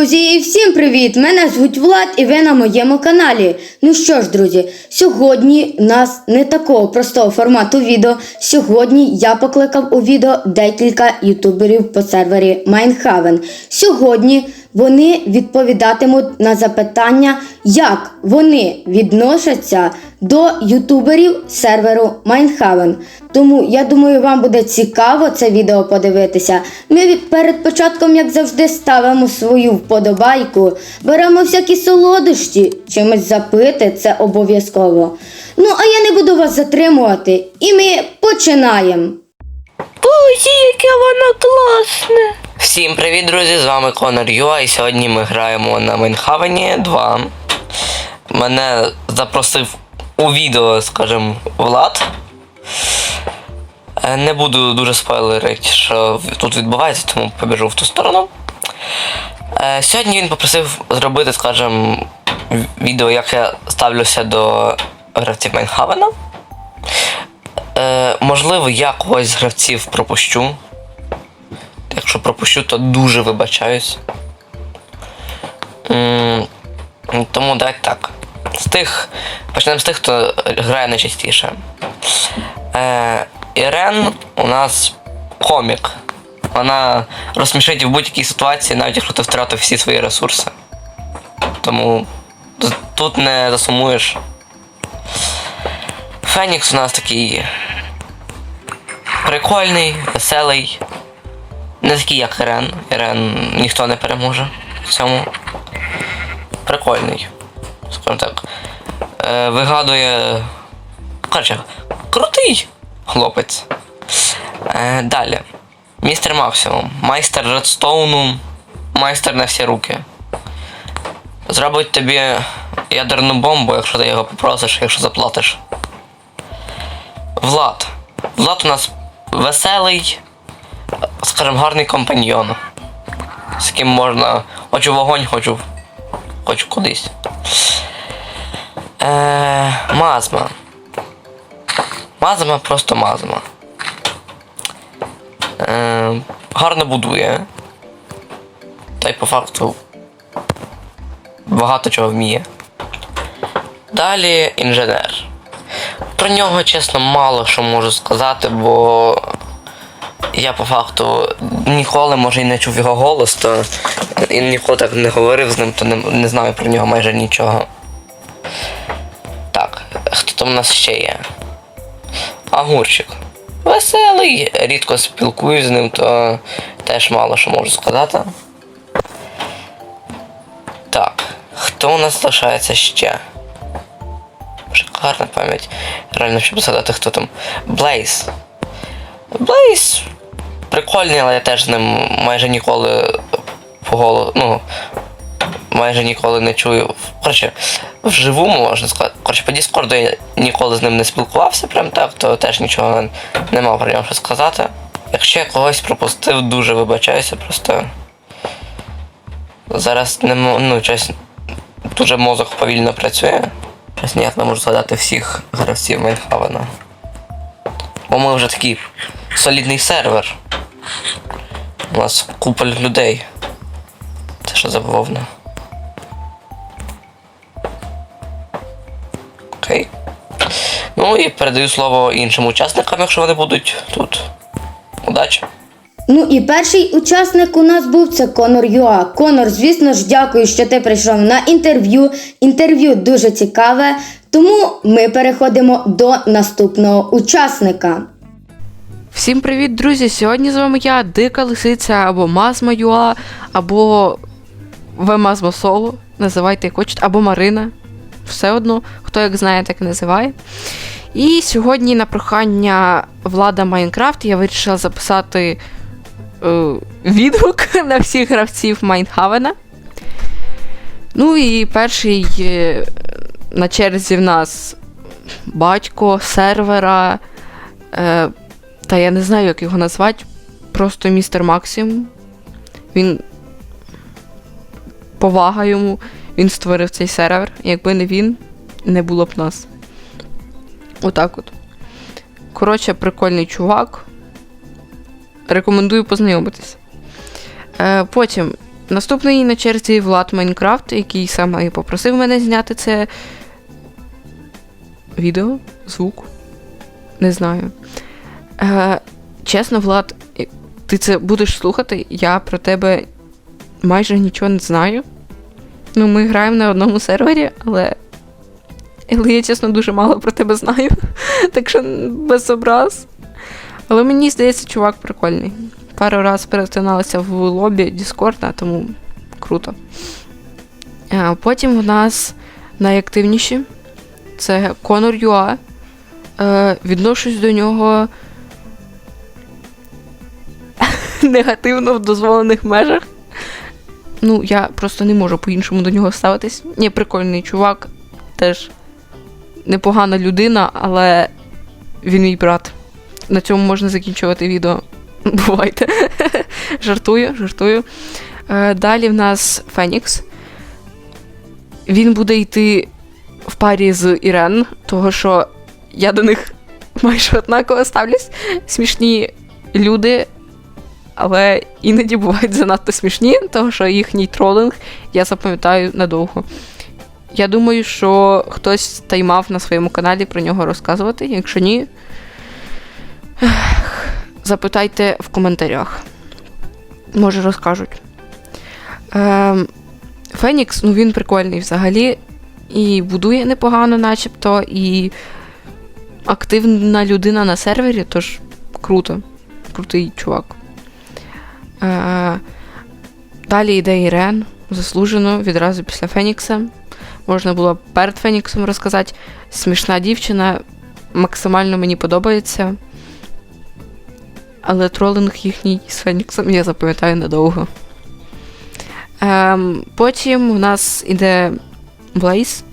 Друзі, всім привіт! Мене звуть Влад і ви на моєму каналі. Ну що ж, друзі, сьогодні у нас не такого простого формату відео. Сьогодні я покликав у відео декілька ютуберів по сервері Майнхавен. Сьогодні вони відповідатимуть на запитання, як вони відносяться до ютуберів серверу Майнхавен. Тому я думаю, вам буде цікаво це відео подивитися. Ми перед початком, як завжди, ставимо свою вподобайку, беремо всякі солодощі, чимось запити, це обов'язково. Ну, а я не буду вас затримувати, і ми починаємо. Боже, яке воно класне! Всім привіт, друзі! З вами Конор Юа, і сьогодні ми граємо на Майнхавені 2. Мене запросив у відео, скажімо, Влад. Е, Не буду дуже спойлерити, що тут відбувається, тому побіжу в ту сторону. Е, Сьогодні він попросив зробити, скажімо, відео, як я ставлюся до гравців Майнхавена. Е, можливо, я когось з гравців пропущу. Якщо пропущу, то дуже вибачаюсь. Тому давайте так. З тих. Почнемо з тих, хто грає найчастіше. Е, Ірен у нас комік. Вона розсмішить в будь-якій ситуації, навіть якщо ти втратив всі свої ресурси. Тому тут не засумуєш. Фенікс у нас такий прикольний, веселий. Не такий, як Ірен. Ірен ніхто не переможе в цьому. Прикольний. Скажімо так. Е, вигадує. Коротше, крутий хлопець. Е, далі. Містер Максимум. Майстер Редстоуну. Майстер на всі руки. Зробить тобі ядерну бомбу, якщо ти його попросиш, якщо заплатиш. Влад. Влад у нас веселий, скажімо, гарний компаньйон. З ким можна. Хочу вогонь, хочу. Хочу кудись. Е, мазма. Мазма просто мазма. Е, гарно будує. Та й по факту багато чого вміє. Далі інженер. Про нього, чесно, мало що можу сказати, бо я по факту ніколи, може, і не чув його голос, то і ніколи так не говорив з ним, то не, не знаю про нього майже нічого. Так, хто там у нас ще є? Агурчик. Веселий, рідко спілкуюсь з ним, то теж мало що можу сказати. Так, хто у нас залишається ще? Шикарна пам'ять. Реально, щоб згадати, хто там. Блейз. Блейз. Прикольний, але я теж з ним майже ніколи по голу. Ну. Майже ніколи не чую. Коротше, вживу можна сказати. Коротше, по Діскорду я ніколи з ним не спілкувався, прям так, то теж нічого не мав про нього що сказати. Якщо я когось пропустив, дуже вибачаюся, просто. Зараз не ну, щось дуже мозок повільно працює. Щось ніяк не можу згадати всіх гравців Майнхавена. Бо ми вже такий солідний сервер. У нас купа людей. Це що за? Окей. Ну і передаю слово іншим учасникам, якщо вони будуть тут. Удачі! Ну і перший учасник у нас був це Конор Юа. Конор, звісно ж, дякую, що ти прийшов на інтерв'ю. Інтерв'ю дуже цікаве, тому ми переходимо до наступного учасника. Всім привіт, друзі! Сьогодні з вами я, Дика Лисиця, або Мазма Юа, або Вемазма Соло, називайте як хочете, або Марина. Все одно, хто як знає, так і називає. І сьогодні на прохання влада Майнкрафт я вирішила записати е, відгук на всіх гравців Майнхавена. Ну і перший е, на черзі в нас батько сервера. Е, та я не знаю, як його назвати. Просто містер Максим. Він. Повага йому. Він створив цей сервер. Якби не він, не було б нас. Отак от. Коротше, прикольний чувак. Рекомендую познайомитись. Е, потім Наступний на черзі Влад Майнкрафт, який саме і попросив мене зняти це відео, звук. Не знаю. Е, чесно, Влад, ти це будеш слухати, я про тебе майже нічого не знаю. Ну, ми граємо на одному сервері, але. Але я, чесно, дуже мало про тебе знаю. Так що без образ. Але мені здається, чувак прикольний. Пару раз перетиналися в лобі Діскорда, тому круто. А потім у нас найактивніші це Конор Юа. Е, відношусь до нього негативно в дозволених межах. Ну, я просто не можу по-іншому до нього ставитись. Ні, прикольний чувак, теж непогана людина, але він мій брат. На цьому можна закінчувати відео. Бувайте. жартую, жартую. Е, далі в нас Фенікс. Він буде йти в парі з Ірен, того що я до них майже однаково ставлюсь. Смішні люди, але іноді бувають занадто смішні, того що їхній тролинг я запам'ятаю надовго. Я думаю, що хтось таймав на своєму каналі про нього розказувати. Якщо ні, запитайте в коментарях. Може, розкажуть. Ем, Фенікс, ну він прикольний взагалі. І будує непогано, начебто, і активна людина на сервері, тож круто. Крутий чувак. Е, далі йде Ірен, заслужено, відразу після Фенікса. Можна було перед Феніксом розказати. Смішна дівчина, максимально мені подобається. Але тролинг їхній з Феніксом я запам'ятаю надовго. Ем, потім у нас іде Блейз.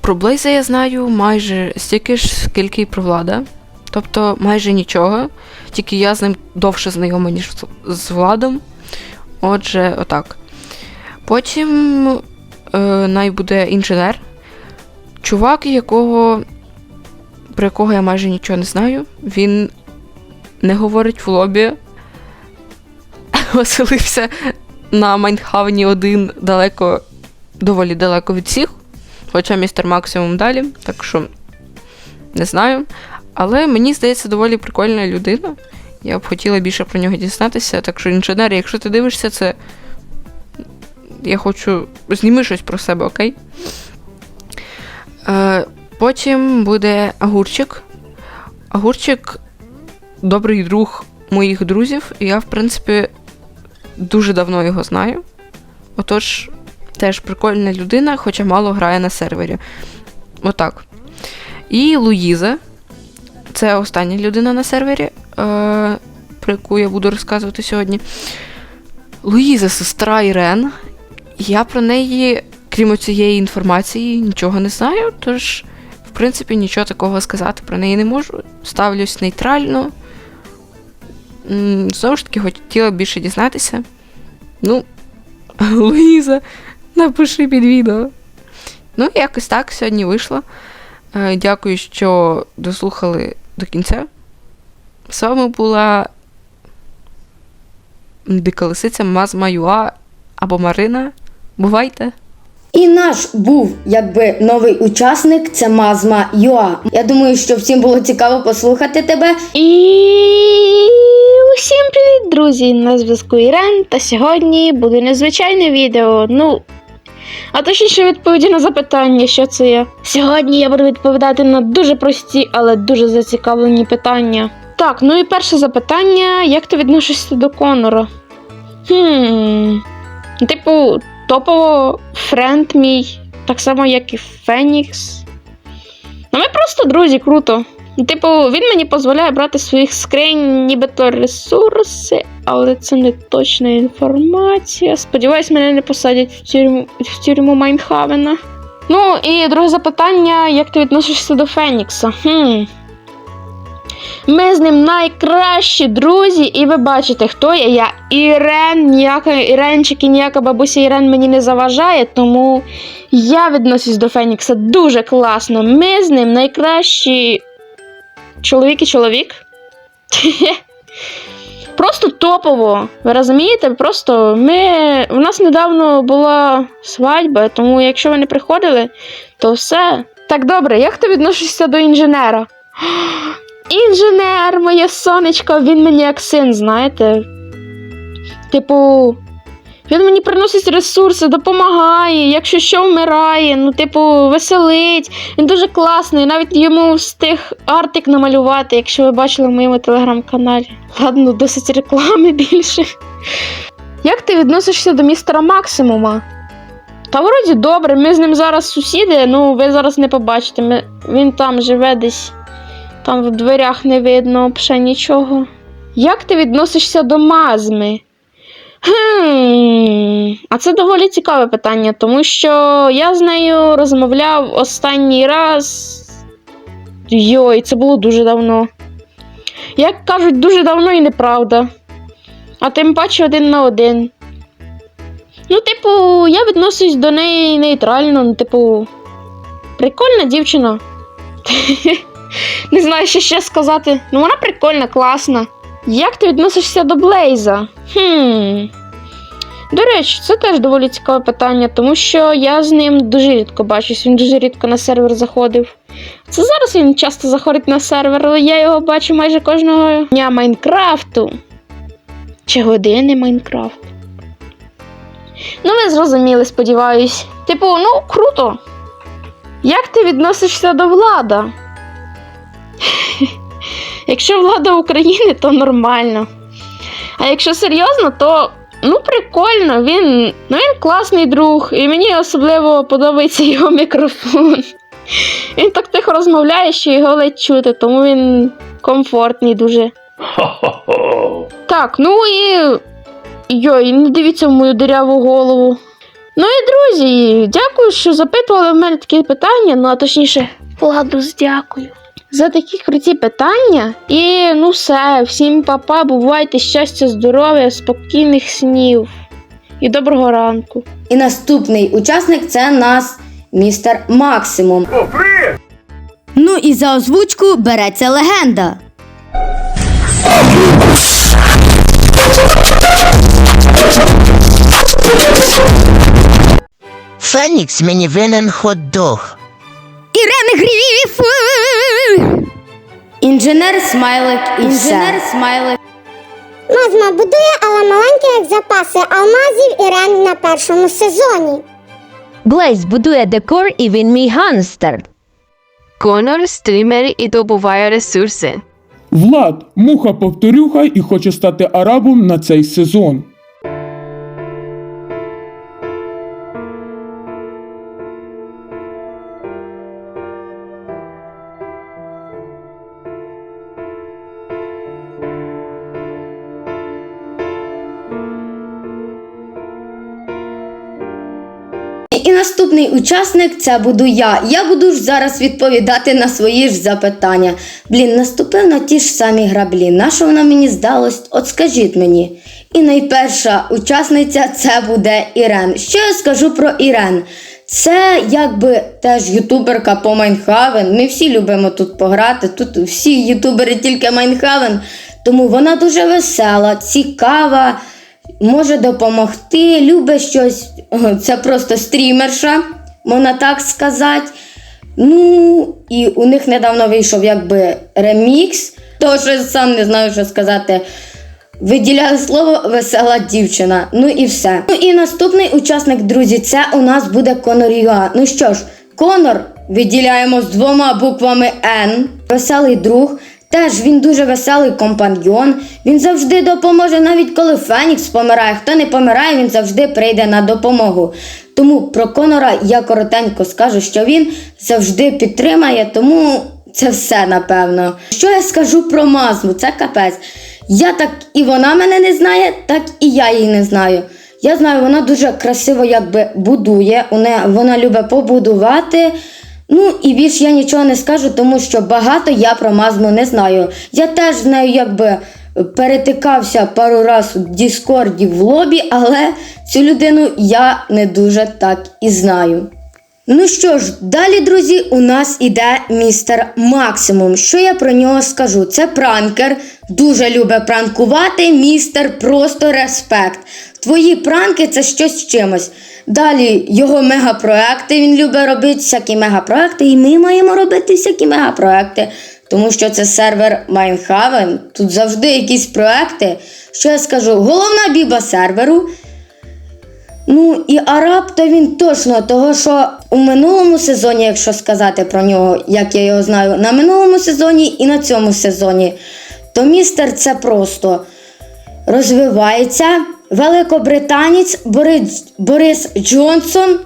Про Блейза я знаю майже стільки ж, скільки і про Влада. Тобто майже нічого. Тільки я з ним довше знайома, ніж з- Владом. Отже, отак. Потім е, най буде інженер. Чувак, якого, про якого я майже нічого не знаю. Він не говорить в лобі. Оселився на Майнхавені один далеко, доволі далеко від всіх. Хоча містер максимум далі, так що не знаю. Але мені здається, доволі прикольна людина. Я б хотіла більше про нього дізнатися. Так що, інженер, якщо ти дивишся це, я хочу. Зніми щось про себе, окей? Е, потім буде Агурчик. Агурчик добрий друг моїх друзів, і я, в принципі, дуже давно його знаю. Отож, теж прикольна людина, хоча мало грає на сервері. Отак. І Луїза. Це остання людина на сервері, е, про яку я буду розказувати сьогодні. Луїза, сестра Ірен. Я про неї, крім цієї інформації, нічого не знаю, тож, в принципі, нічого такого сказати про неї не можу. Ставлюсь нейтрально. Знову ж таки, хотіла більше дізнатися. Ну, Луїза, напиши під відео. Ну, якось так сьогодні вийшло. Е, Дякую, що дослухали до кінця. З вами була Дика Лисиця, Мазма Юа або Марина. Бувайте! І наш був якби новий учасник це Мазма Юа. Я думаю, що всім було цікаво послухати тебе. І усім привіт, друзі! На зв'язку Ірен, та сьогодні буде незвичайне відео. Ну, а точніше відповіді на запитання, що це є. Сьогодні я буду відповідати на дуже прості, але дуже зацікавлені питання. Так, ну і перше запитання: як ти відносишся до Конора? Хм. Типу, топово френд мій, так само, як і Фенікс. Ну, ми просто друзі, круто. Типу, він мені дозволяє брати своїх скринь нібито ресурси, але це не точна інформація. Сподіваюсь, мене не посадять в тюрму, в тюрму Майнхавена. Ну і друге запитання: як ти відносишся до Фенікса? Хм. Ми з ним найкращі друзі, і ви бачите, хто я. Я Ірен, ніяка Іренчик і ніяка бабуся Ірен мені не заважає, тому я відношусь до Фенікса дуже класно. Ми з ним найкращі чоловік і чоловік. Просто топово. Ви розумієте? Просто ми. У нас недавно була свадьба, тому якщо ви не приходили, то все. Так добре, як ти відносишся до інженера? Інженер, моє сонечко, він мені як син, знаєте. Типу, він мені приносить ресурси, допомагає, якщо що вмирає, ну, типу, веселить. Він дуже класний, навіть йому встиг артик намалювати, якщо ви бачили в моєму телеграм-каналі. Ладно, досить реклами більше. Як ти відносишся до містера Максимума? Та вроді добре, ми з ним зараз сусіди, ну ви зараз не побачите. Ми... Він там живе десь, там в дверях не видно взагалі нічого. Як ти відносишся до мазми? Хм, а це доволі цікаве питання, тому що я з нею розмовляв останній раз. Йой, це було дуже давно. Як кажуть, дуже давно і неправда. А тим паче один на один. Ну, типу, я відношусь до неї нейтрально, ну, типу, прикольна дівчина. Не знаю, що ще сказати. Ну, вона прикольна, класна. Як ти відносишся до Блейза? Хм. До речі, це теж доволі цікаве питання, тому що я з ним дуже рідко бачусь, він дуже рідко на сервер заходив. Це зараз він часто заходить на сервер, але я його бачу майже кожного дня Майнкрафту. Чи години Майнкрафту. Ну, ви зрозуміли, сподіваюсь. Типу, ну, круто. Як ти відносишся до влада? Якщо влада України, то нормально. А якщо серйозно, то ну прикольно, він, ну, він класний друг, і мені особливо подобається його мікрофон. Він так тихо розмовляє, що його ледь чути, тому він комфортний дуже. Так, ну і. Йой, не дивіться в мою диряву голову. Ну і друзі, дякую, що запитували в мене такі питання, ну а точніше, Владус, дякую. За такі круті питання. І ну все, всім папа, бувайте щастя, здоров'я, спокійних снів і доброго ранку. І наступний учасник це нас містер Максимум. Ну і за озвучку береться легенда. Фенікс мені винен хот-дог. Ірена Гріф! Інженер смайлик і Інженер смайлик. Мазма будує, але маленькі як запаси алмазів Ірен на першому сезоні. Блейз будує декор і він мій ганстер. Конор стрімер і добуває ресурси. Влад, муха повторюха і хоче стати арабом на цей сезон. І наступний учасник це буду я. Я буду ж зараз відповідати на свої ж запитання. Блін, наступив на ті ж самі граблі. На що воно мені здалось? От скажіть мені. І найперша учасниця це буде Ірен. Що я скажу про Ірен? Це якби теж ютуберка по Майнхавен. Ми всі любимо тут пограти. Тут всі ютубери тільки Майнхавен. Тому вона дуже весела, цікава може допомогти, любить щось. Це просто стрімерша, можна так сказати. Ну, і у них недавно вийшов якби ремікс. Тож сам не знаю, що сказати. Виділяю слово весела дівчина. Ну і все. Ну і наступний учасник, друзі, це у нас буде Конор Юа. Ну що ж, Конор виділяємо з двома буквами Н. Веселий друг. Теж він дуже веселий компаньйон. Він завжди допоможе, навіть коли Фенікс помирає. Хто не помирає, він завжди прийде на допомогу. Тому про Конора я коротенько скажу, що він завжди підтримає, тому це все напевно. Що я скажу про Мазму? Це капець. Я так і вона мене не знає, так і я її не знаю. Я знаю, вона дуже красиво якби будує, вона, любить побудувати. Ну і більш я нічого не скажу, тому що багато я про Мазму не знаю. Я теж з нею якби перетикався пару раз в Діскорді в лобі, але цю людину я не дуже так і знаю. Ну що ж, далі, друзі, у нас іде містер Максимум. Що я про нього скажу? Це пранкер, дуже любить пранкувати. Містер, просто респект. Твої пранки це щось з чимось. Далі його мегапроекти. Він любить робити всякі мегапроекти, і ми маємо робити всякі мегапроекти. Тому що це сервер Майнхавен. Тут завжди якісь проекти. Що я скажу? Головна біба серверу. Ну і араб, то він точно, того що у минулому сезоні, якщо сказати про нього, як я його знаю, на минулому сезоні і на цьому сезоні, то містер це просто розвивається. Великобританець Борис, Борис Джонсон.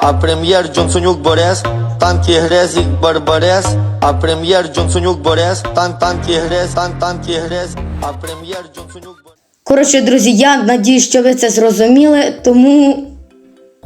А прем'єр Джонсонюк Борис, танки грезік Барбарес, а прем'єр Джонсонюк Борис, тан танки грез, тан танки грез, а прем'єр Джонсонюк Борис. Коротше, друзі, я надію, що ви це зрозуміли, тому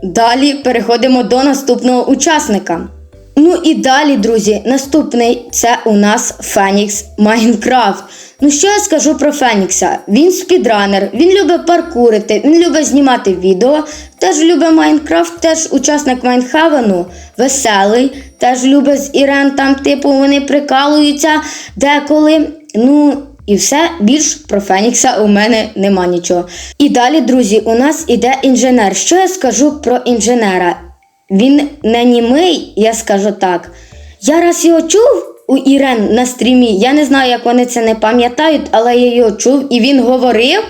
далі переходимо до наступного учасника. Ну і далі, друзі, наступний це у нас Фенікс Майнкрафт. Ну що я скажу про Фенікса? Він спідранер, він любить паркурити, він любить знімати відео, теж любить Майнкрафт, теж учасник Майнхавену, веселий, теж любить з Ірен, там, типу, вони прикалуються деколи. Ну, і все, більш про Фенікса у мене нема нічого. І далі, друзі, у нас іде інженер. Що я скажу про інженера? Він не німий, я скажу так. Я раз його чув у Ірен на стрімі. Я не знаю, як вони це не пам'ятають, але я його чув, і він говорив.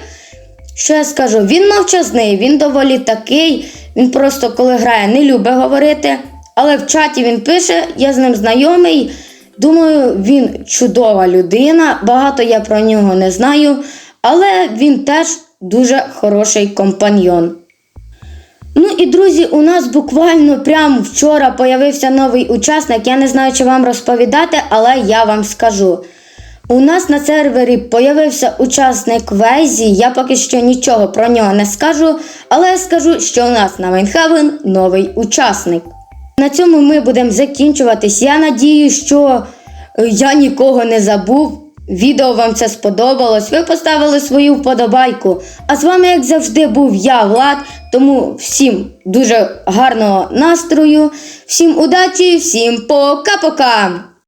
Що я скажу? Він мовчазний, він доволі такий. Він просто коли грає, не любить говорити. Але в чаті він пише, я з ним знайомий. Думаю, він чудова людина. Багато я про нього не знаю, але він теж дуже хороший компаньйон. Ну і друзі, у нас буквально прямо вчора появився новий учасник. Я не знаю, чи вам розповідати, але я вам скажу. У нас на сервері появився учасник Вейзі. Я поки що нічого про нього не скажу, але я скажу, що у нас на Майнхавен новий учасник. На цьому ми будемо закінчуватись. Я надію, що е, я нікого не забув. Відео вам це сподобалось. Ви поставили свою вподобайку. А з вами, як завжди, був я, Влад. Тому всім дуже гарного настрою, всім удачі, всім пока-пока!